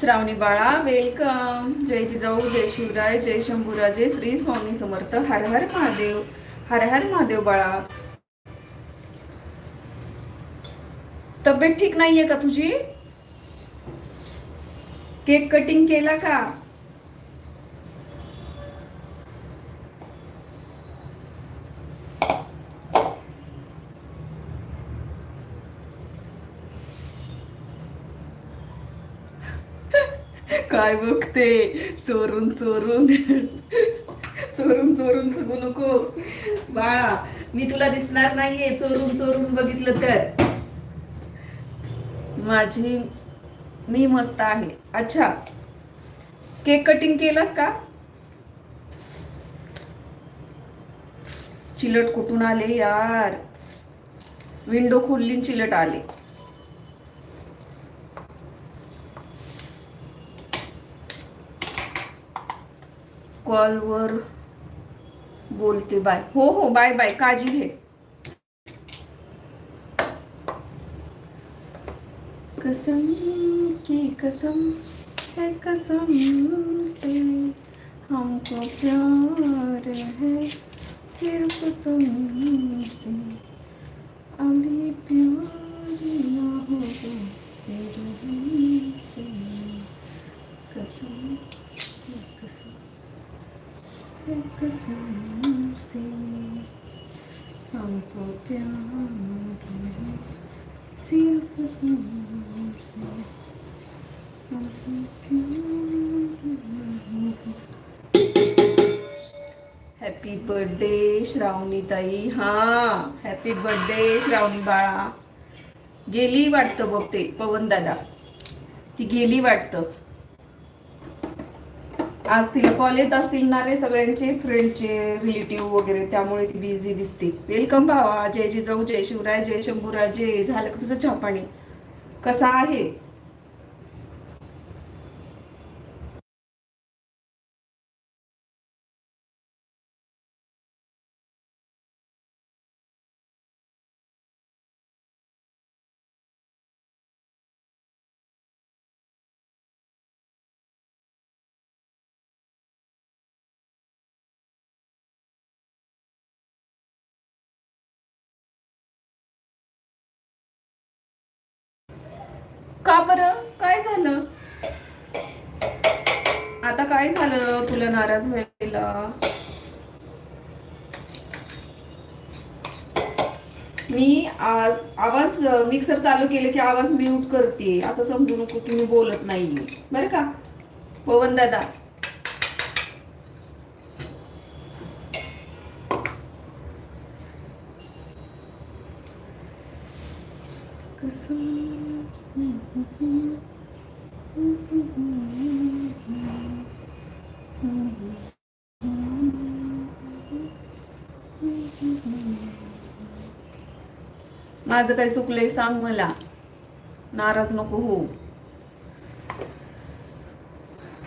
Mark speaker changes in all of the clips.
Speaker 1: श्रावणी बाळा वेलकम जय जिजाऊ जय शिवराय जय शंभूराजे श्री स्वामी समर्थ हर हर महादेव हर हर महादेव बाळा. तब्येत ठीक नाहीये का तुझी? केक कटिंग केला का? काय बघते? चोरून चोरून. चोरून चोरून बघू नको. बाळा मी तुला दिसणार नाहीये. चोरून चोरून बघितलं तर. माझी मी मस्त आहे. अच्छा. केक कटिंग केलास का? चिलट कुठून आले यार? विंडो खोलली चिलट आले. कॉलवर बोलते बाय. हो हो, बाय बाय. काळजी घे. कसम की कसम है, कसम से हमको प्यार है, सिर्फ़ तुमसे। अभी प्यार ना हो तेरे हमसे कसम हमको प्यार हॅपी बर्थडे श्रावणी ताई हा हॅपी बर्थडे श्रावणी बाळा गेली वाटतं बघते पवन दादा ती गेली वाटतं. आज तिला कॉल येत असतील ना रे सगळ्यांचे फ्रेंडचे रिलेटिव्ह वगैरे त्यामुळे ती बिझी दिसते. वेलकम भावा जय जिजाऊ जय शिवराय जय शंभूराजे झालं का तुझं छापाणी? कसा आहे? का बरं? काय झालं? आता काय झालं? तुला नाराज व्हायला? मी आज आवाज मिक्सर चालू केले की आवाज म्यूट करते. असं समजू नको की मी बोलत नाही बरं का? पवन दादा. माझं काही चुकलंय सांग मला. नाराज नको हो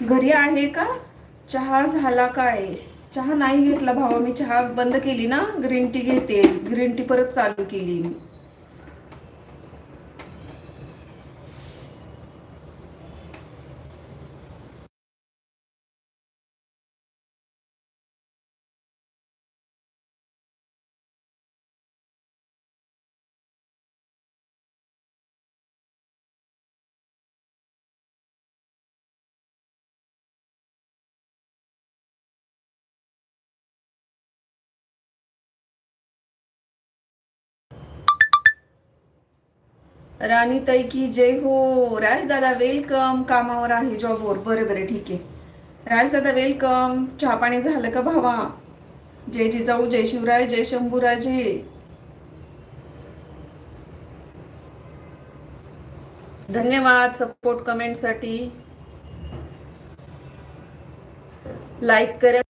Speaker 1: घरी आहे का? चहा झाला काय? चहा नाही घेतला भावा मी चहा बंद केली ना? ग्रीन टी घेते. ग्रीन टी परत चालू केली मी. राणी तैकी की जय हो. राजदादा वेलकम कामावर आहे जॉबवर बरं बरं ठीक आहे. राजदादा वेलकम चहा पाणी झालं का भावा? जय जिजाऊ जय शिवराय जय शंभूराजे. धन्यवाद सपोर्ट कमेंटसाठी लाईक करा.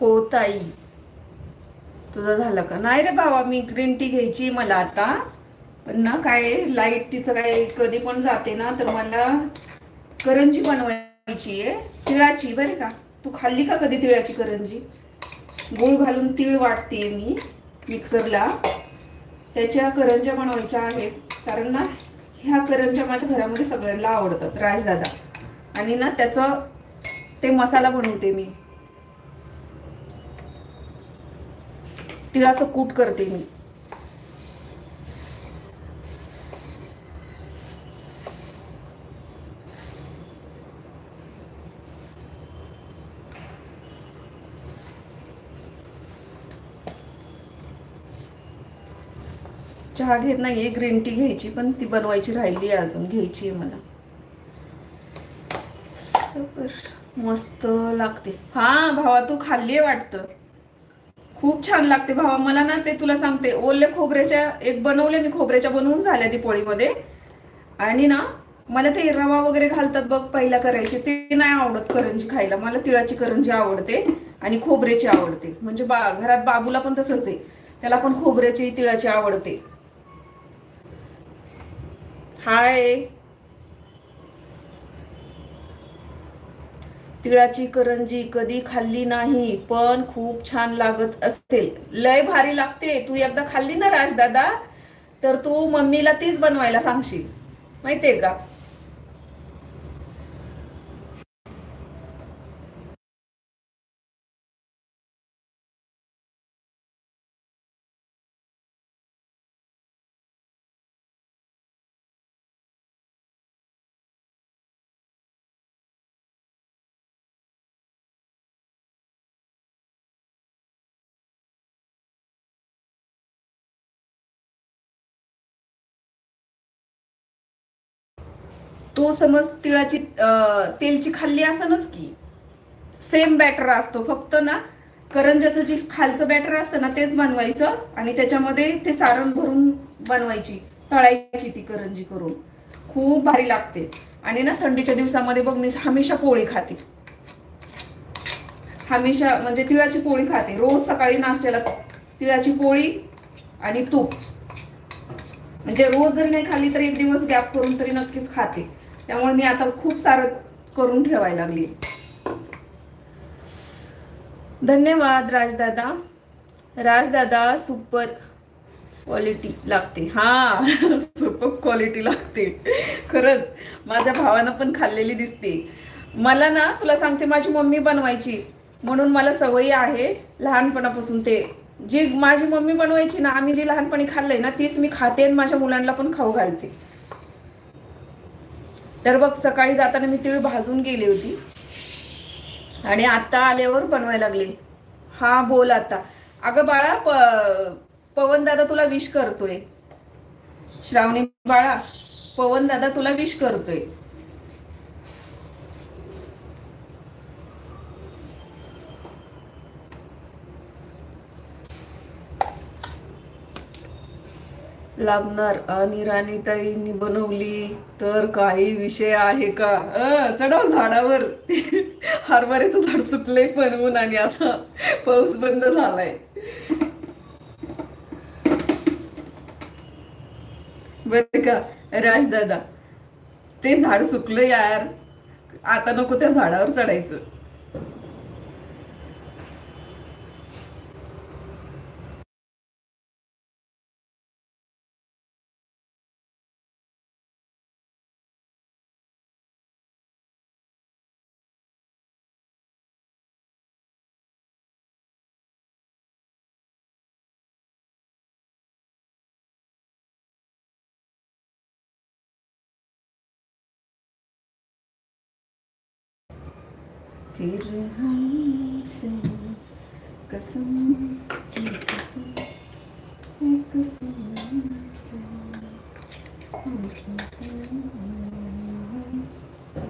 Speaker 1: हो ताई. तुझं झालं का? नाही रे बाबा मी ग्रीन टी घ्यायची मला आता. पण ना काय लाइट तिचं काय कधी पण जाते ना तर मला करंजी बनवायची आहे. तिळाची बरे का? तू खाल्ली का कधी तिळाची करंजी? गूळ घालून तीळ वाटते मी मिक्सरला त्याच्या करंज्या बनवायच्या आहेत. कारण ना ह्या करंज्या माझ्या घरामध्ये सगळ्यांना आवडतात राजदादा. आणि ना त्याचं ते मसाला बनवते मी. तिळाचं कूट करते मी. चहा घेत नाहीये ग्रीन टी घ्यायची पण ती बनवायची राहिली आहे अजून घ्यायची आहे मला मस्त लागते. हा भावा तू खाल्ली आहे वाटतं. खूप छान लागते भावा. मला ना ते तुला सांगते. ओले खोबऱ्याच्या एक बनवले मी खोबऱ्याच्या बनवून झाल्या ती पोळीमध्ये. आणि ना मला ते रवा वगैरे घालतात बघ पहिला करायचे. ते नाही आवडत करंजी खायला. मला तिळाची करंजी आवडते आणि खोबऱ्याची आवडते. म्हणजे बा घरात बाबूला पण तसंच आहे. त्याला पण खोबऱ्याची तिळाची आवडते. हाय. तिळाची करंजी कधी खाल्ली नाही पण खूप छान लागत असेल. लय भारी लागते. तू एकदा खाल्ली ना राजदादा तर तू मम्मीला तीच बनवायला सांगशील. माहितीये का? तो समज तिळाची तेलची खाल्ली असनच की सेम बॅटर असतो. फक्त ना करंजाचं जे खालचं बॅटर असतं ना तेच बनवायचं आणि त्याच्यामध्ये ते सारण भरून बनवायची तळायची ती करंजी करून. खूप भारी लागते. आणि ना थंडीच्या दिवसामध्ये बघ मी हमेशा पोळी खाते. हमेशा म्हणजे तिळाची पोळी खाते. रोज सकाळी नाश्त्याला तिळाची पोळी आणि तूप. म्हणजे रोज जरी नाही खाल्ली तर एक दिवस गॅप करून तरी नक्कीच खाते. त्यामुळे मी आता खूप सारं करून ठेवायला लागली. धन्यवाद राजदादा. राजदादा सुपर क्वालिटी लागते. हा सुपर क्वालिटी लागते. खरंच माझ्या भावानं पण खाल्लेली दिसते. मला ना तुला सांगते माझी मम्मी बनवायची. म्हणून मला सवयी आहे लहानपणापासून ते. जी माझी मम्मी बनवायची ना आम्ही जी लहानपणी खाल्लंय ना तीच मी खाते आणि माझ्या मुलांना पण खाऊ घालते. तर बघ सकाळी जाताना मी तिळ भाजून गेली होती. आणि आता आल्यावर बनवायला लागले. हा बोल आता. अगं बाळा प पवन दादा तुला विश करतोय. श्रावणी बाळा पवन दादा तुला विश करतोय. लागणार. आणि राणीताईंनी बनवली तर काही विषय आहे का? चढाव झाडावर. हरभऱ्याचं झाड सुकले पण ऊन आणि आता पाऊस बंद झालाय. बर का राजदादा. ते झाड सुकलं यार. आता नको त्या झाडावर चढायचं. फिर हमसे कसम की कसम एक कसम से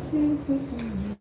Speaker 1: सिर्फ तुमसे